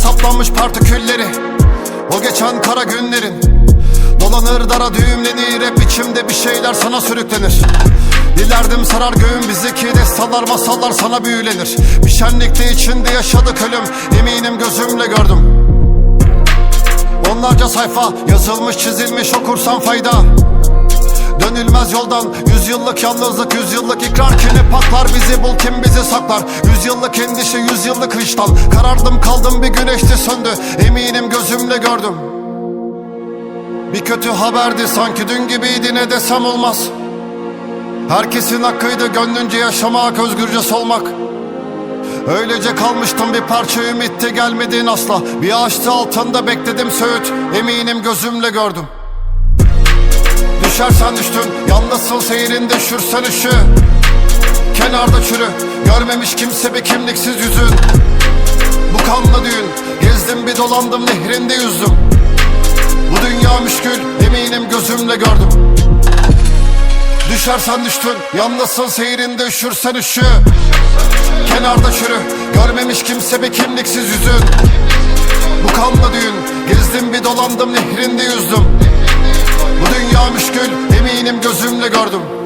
saplanmış partikülleri. O geçen kara günlerin. Dolanır dara düğümlenir Hep içimde bir şeyler sana sürüklenir. Dilerdim sarar göğün bizi ki destanlar masallar sana büyülenir. Bir şenlikte içinde yaşadık ölüm Eminim gözümle gördüm. Onlarca sayfa yazılmış çizilmiş okursan fayda Dönülmez yoldan Yüzyıllık yalnızlık yüzyıllık ikrar. Kimi patlar bizi bul kim bizi saklar? Yüzyıllık endişe yüzyıllık vicdan. Karardım kaldım bir güneşti söndü. Eminim gözümle gördüm. Bir kötü haberdi sanki dün gibiydi ne desem olmaz. Herkesin hakkıydı gönlünce yaşamak özgürce solmak. Öylece kalmıştım bir parça ümitti gelmedin asla. Bir ağaçtı altında bekledim söğüt Eminim gözümle gördüm Düşersen düştün Yalnızsın seyrinde üşürsen üşü Kenarda çürü Görmemiş kimse bir kimliksiz yüzün. Bu kanlı düğün Gezdim bir dolandım nehrinde yüzdüm. Bu dünya müşkül Eminim gözümle gördüm. Düşersen düştün Yalnızsın seyrinde üşürsen üşü Kenarda çürü Görmemiş kimse bir kimliksiz yüzün. Bu kanlı düğün Gezdim bir dolandım nehrinde yüzdüm gördüm.